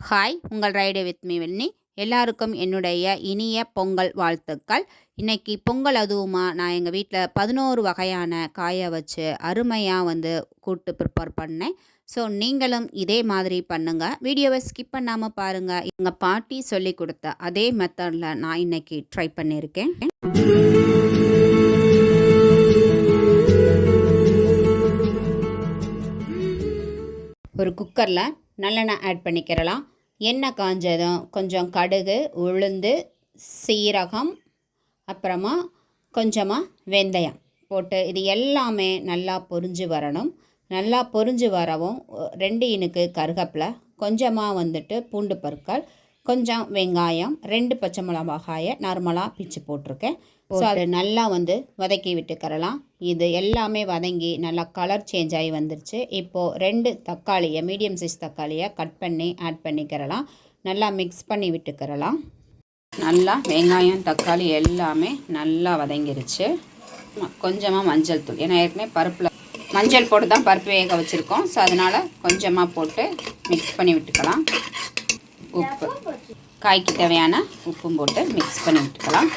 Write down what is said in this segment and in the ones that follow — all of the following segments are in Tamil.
ஹாய் உங்கள் ரைடு வித் மீ வெண்ணி. எல்லாருக்கும் என்னுடைய இனிய பொங்கல் வாழ்த்துக்கள். இன்றைக்கி பொங்கல் அதுவுமா நான் எங்கள் வீட்டில் பதினோரு வகையான காய வச்சு அருமையாக வந்து கூட்டு ப்ரிப்பேர் பண்ணேன். ஸோ நீங்களும் இதே மாதிரி பண்ணுங்கள் வீடியோவை ஸ்கிப் பண்ணாமல் பாருங்கள் எங்கள் பாட்டி சொல்லி கொடுத்த அதே மெத்தடில் நான் இன்னைக்கு ட்ரை பண்ணியிருக்கேன் ஒரு குக்கரில் நல்லெண்ணெய் ஆட் பண்ணிக்கிறலாம். எண்ணெய் காஞ்சதும் கொஞ்சம் கடுகு உளுந்து சீரகம் அப்புறமா கொஞ்சமாக வெந்தயம் போட்டு இது எல்லாமே நல்லா பொரிஞ்சு வரணும். நல்லா பொரிஞ்சு வரவும் ரெண்டு இனுக்கு கருகப்பில் கொஞ்சமாக வந்துட்டு பூண்டு பற்கள் கொஞ்சம் வெங்காயம் ரெண்டு பச்சை மிளகாயை நார்மலாக பிச்சு போட்டிருக்கேன். ஸோ அதை நல்லா வந்து வதக்கி விட்டுக்கறலாம். இது எல்லாமே வதங்கி நல்லா கலர் சேஞ்ச் ஆகி வந்துருச்சு. இப்போது ரெண்டு தக்காளியை மீடியம் சைஸ் தக்காளியை கட் பண்ணி ஆட் பண்ணிக்கிறலாம். நல்லா மிக்ஸ் பண்ணி விட்டுக்கிறலாம். நல்லா வெங்காயம் தக்காளி எல்லாமே நல்லா வதங்கிருச்சு. கொஞ்சமாக மஞ்சள் தூள். ஏன்னா ஏற்கனவே பருப்பில் மஞ்சள் போட்டு தான் பருப்பு வேக வச்சுருக்கோம். ஸோ அதனால் கொஞ்சமாக போட்டு மிக்ஸ் பண்ணி விட்டுக்கலாம். உப்பு. காய்க்கு தேவையான உப்பும் போட்டு மிக்ஸ் பண்ணி விட்டுக்கலாம்.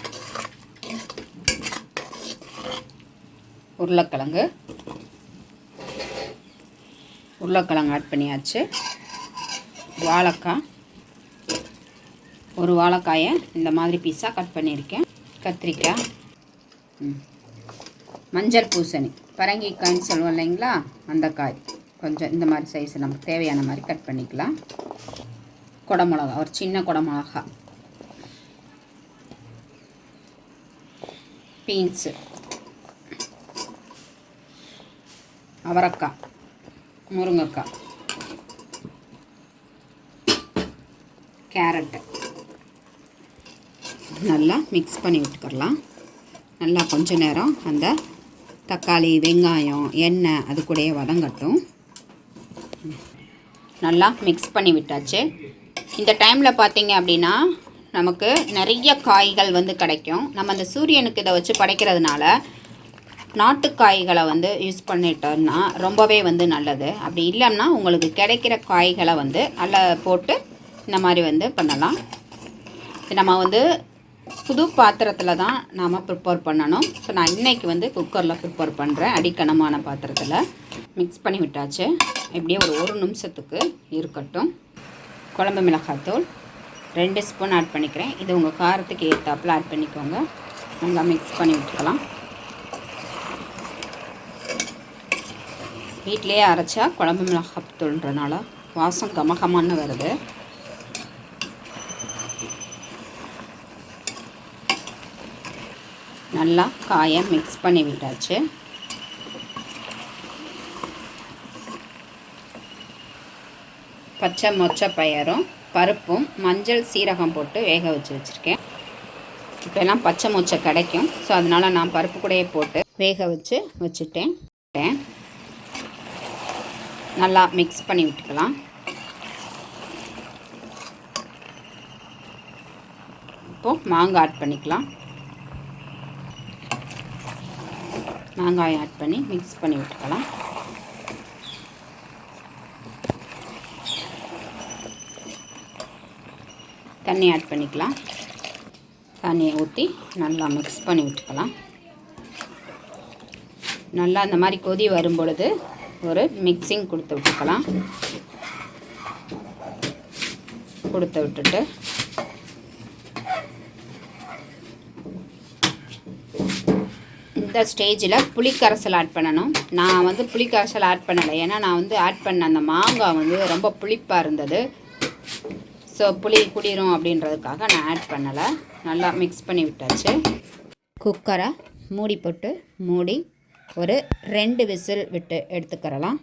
உருளைக்கிழங்கு. உருளைக்கிழங்கு ஆட் பண்ணியாச்சு. வாழைக்காய். ஒரு வாழைக்காயை இந்த மாதிரி பீஸாக கட் பண்ணியிருக்கேன். கத்திரிக்காய். மஞ்சள் பூசணி. பரங்கிக்காய்ன்னு சொல்லுவோம் இல்லைங்களா? அந்த காய். கொஞ்சம் இந்த மாதிரி சைஸ் நமக்கு தேவையான மாதிரி கட் பண்ணிக்கலாம். குடமிளகா ஒரு சின்ன குடமிளகா. பீன்ஸு. அவரைக்காய் முருங்கைக்காய். கேரட்டு. நல்லா மிக்ஸ் பண்ணி விட்டுக்கலாம் நல்லா கொஞ்ச நேரம் அந்த தக்காளி வெங்காயம் எண்ணெய் அது கூடயே வதங்கட்டும். நல்லா மிக்ஸ் பண்ணி விட்டாச்சு. இந்த டைமில் பார்த்தீங்க அப்படின்னா நமக்கு நிறைய காய்கள் வந்து கிடைக்கும். நம்ம அந்த சூரியனுக்கு இதை வச்சு படைக்கிறதுனால நாட்டு காய்களை வந்து யூஸ் பண்ணிட்டோம்னா ரொம்பவே வந்து நல்லது. அப்படி இல்லைன்னா உங்களுக்கு கிடைக்கிற காய்களை வந்து அதில் போட்டு இந்த மாதிரி வந்து பண்ணலாம். நம்ம வந்து புது பாத்திரத்தில் தான் நாம் ப்ரிப்பேர் பண்ணணும். ஸோ நான் இன்றைக்கி வந்து குக்கரில் ப்ரிப்பேர் பண்ணுறேன் அடிக்கனமான பாத்திரத்தில். மிக்ஸ் பண்ணி விட்டாச்சு. இப்படியே ஒரு ஒரு நிமிஷத்துக்கு இருக்கட்டும். குழம்பு மிளகாத்தூள் ரெண்டு ஸ்பூன் ஆட் பண்ணிக்கிறேன். இது உங்கள் காரத்துக்கு ஏற்றாப்புல ஆட் பண்ணிக்கோங்க. நல்லா மிக்ஸ் பண்ணி விட்டுக்கலாம். வீட்டிலேயே அரைச்சா குழம்பு மிளகாத்தூள்ன்றனால வாசம் கமகமான்னு வருது. நல்லா காயை மிக்ஸ் பண்ணி விட்டாச்சு. பச்சை மொச்சை பயரும் பருப்பும் மஞ்சள் சீரகம் போட்டு வேக வச்சு வச்சுருக்கேன். இப்போல்லாம் பச்சை மொச்சை கிடைக்கும். ஸோ அதனால் நான் பருப்பு கூடயே போட்டு வேக வச்சு வச்சுட்டேன். நல்லா மிக்ஸ் பண்ணி விட்டுக்கலாம். இப்போது மாங்காய் ஆட் பண்ணிக்கலாம். மாங்காயை ஆட் பண்ணி மிக்ஸ் பண்ணி விட்டுக்கலாம். தண்ணி ஆட் பண்ணிக்கலாம். தண்ணியை ஊற்றி நல்லா மிக்ஸ் பண்ணி விட்டுக்கலாம். நல்லா அந்த மாதிரி கொதி வரும் பொழுது ஒரு மிக்சிங் கொடுத்து விட்டுக்கலாம். கொடுத்து விட்டுட்டு இந்த ஸ்டேஜில் புளிக்கரைசல் ஆட் பண்ணணும். நான் வந்து புளிக்கரைசல் ஆட் பண்ணலை. ஏன்னா நான் வந்து ஆட் பண்ண அந்த மாங்காய் வந்து ரொம்ப புளிப்பாக இருந்தது. ஸோ புளி குடிரும் அப்படின்றதுக்காக நான் ஆட் பண்ணலை. நல்லா மிக்ஸ் பண்ணி விட்டாச்சு. குக்கரை மூடி போட்டு மூடி ஒரு ரெண்டு விசில் விட்டு எடுத்துக்கிறலாம்.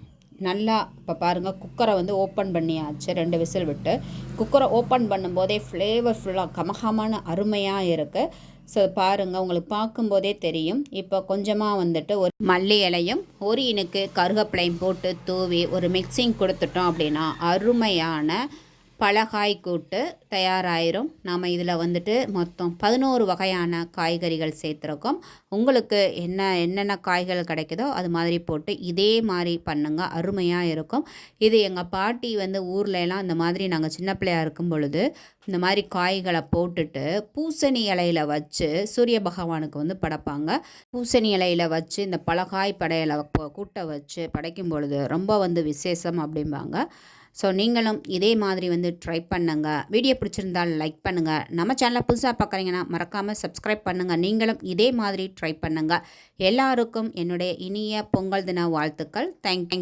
நல்லா இப்போ பாருங்கள் குக்கரை வந்து ஓப்பன் பண்ணியாச்சு. ரெண்டு விசில் விட்டு. குக்கரை ஓப்பன் பண்ணும்போதே ஃப்ளேவர்ஃபுல்லாக கமகமான அருமையாக இருக்குது ஸோ பாருங்கள் உங்களுக்கு பார்க்கும்போதே தெரியும். இப்போ கொஞ்சமாக வந்துட்டு ஒரு மல்லி இலையும் ஒரு இனுக்கு கருவேப்பிலையும் போட்டு தூவி ஒரு மிக்சிங் கொடுத்துட்டோம் அப்படின்னா அருமையான பலகாய் கூட்டு தயாராயிரும். நாம் இதில் வந்துட்டு மொத்தம் பதினோரு வகையான காய்கறிகள் சேர்த்துருக்கோம். உங்களுக்கு என்ன என்னென்ன காய்கள் கிடைக்குதோ அது மாதிரி போட்டு இதே மாதிரி பண்ணுங்க. அருமையாக இருக்கும். இது எங்கள் பாட்டி வந்து ஊர்ல எல்லாம் இந்த மாதிரி நாங்கள் சின்ன பிள்ளையா இருக்கும் பொழுது இந்த மாதிரி காய்களை போட்டுட்டு பூசணி இலையில வச்சு சூரிய பகவானுக்கு வந்து படைப்பாங்க. பூசணி இலையில வச்சு இந்த பலகாய் படையலை கூட்ட வச்சு படைக்கும் பொழுது ரொம்ப வந்து விசேஷம் அப்படிம்பாங்க. ஸோ நீங்களும் இதே மாதிரி வந்து ட்ரை பண்ணுங்க. வீடியோ பிடிச்சிருந்தால் லைக் பண்ணுங்கள் நம்ம சேனலை புதுசாக பார்க்குறீங்கன்னா மறக்காமல் சப்ஸ்கிரைப் பண்ணுங்கள் நீங்களும் இதே மாதிரி ட்ரை பண்ணுங்கள் எல்லாருக்கும் என்னுடைய இனிய பொங்கல் தின வாழ்த்துக்கள். தேங்க்யூ